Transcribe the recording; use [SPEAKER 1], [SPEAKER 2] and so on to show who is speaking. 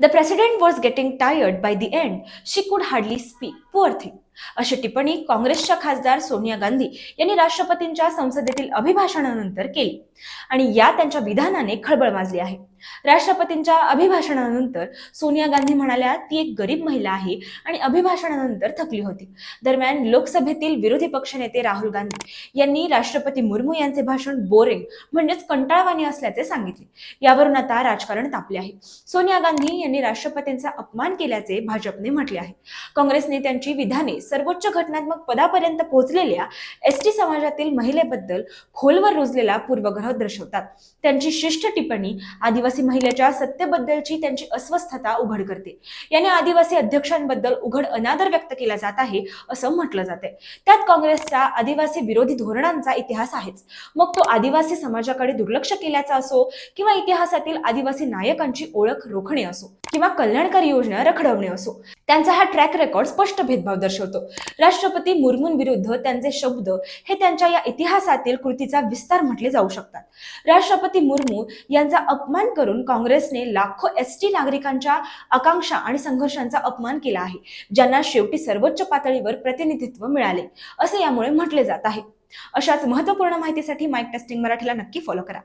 [SPEAKER 1] The president was getting tired by the end. She could hardly speak. Poor thing. अशी टिप्पणी काँग्रेसच्या खासदार सोनिया गांधी यांनी राष्ट्रपतींच्या संसदेतील अभिभाषणानंतर केली. आणि या त्यांच्या विधानाने खळबळ माजली आहे. राष्ट्रपतींच्या अभिभाषणानंतर सोनिया गांधी म्हणाल्या ती एक गरीब महिला आहे आणि अभिभाषणानंतर थकली होती. दरम्यान लोकसभेतील विरोधी पक्षनेते राहुल गांधी यांनी राष्ट्रपती मुर्मू यांचे भाषण बोरिंग म्हणजेच कंटाळवाणी असल्याचे सांगितले. यावरून आता राजकारण तापले आहे. सोनिया गांधी यांनी राष्ट्रपतींचा अपमान केल्याचे भाजपने म्हटले आहे. काँग्रेस नेत्यांची विधाने सर्वोच्च घटनात्मक पदापर्यंत पोहोचलेल्या एस टी समाजातील महिलेबद्दल खोलवर रुजलेला पूर्वग्रह दर्शवतात. त्यांची शिष्ट टिप्पणी आदिवासी महिलेच्या सत्तेबद्दलची त्यांची अस्वस्थता उघड करते. याने आदिवासी अध्यक्षांबद्दल उघड अनादर व्यक्त केला जात आहे असं म्हटलं जाते त्यात काँग्रेसचा आदिवासी विरोधी धोरणांचा इतिहास आहेच. मग तो आदिवासी समाजाकडे दुर्लक्ष केल्याचा असो किंवा इतिहासातील आदिवासी नायकांची ओळख रोखणे असो किंवा कल्याणकारी योजना रखडवणे असो. त्यांचा हा ट्रॅक रेकॉर्ड स्पष्ट भेदभाव दर्शवतो. राष्ट्रपती मुर्मूंविरुद्ध त्यांचे शब्द हे त्यांच्या या इतिहासातील कृतीचा विस्तार म्हटले जाऊ शकतात. राष्ट्रपती मुर्मू यांचा अपमान करून काँग्रेसने लाखो एस टी नागरिकांच्या आकांक्षा आणि संघर्षांचा अपमान केला आहे ज्यांना शेवटी सर्वोच्च पातळीवर प्रतिनिधित्व मिळाले असे यामुळे म्हटले जात आहे. अशाच महत्त्वपूर्ण माहितीसाठी माईक टेस्टिंग मराठीला नक्की फॉलो करा.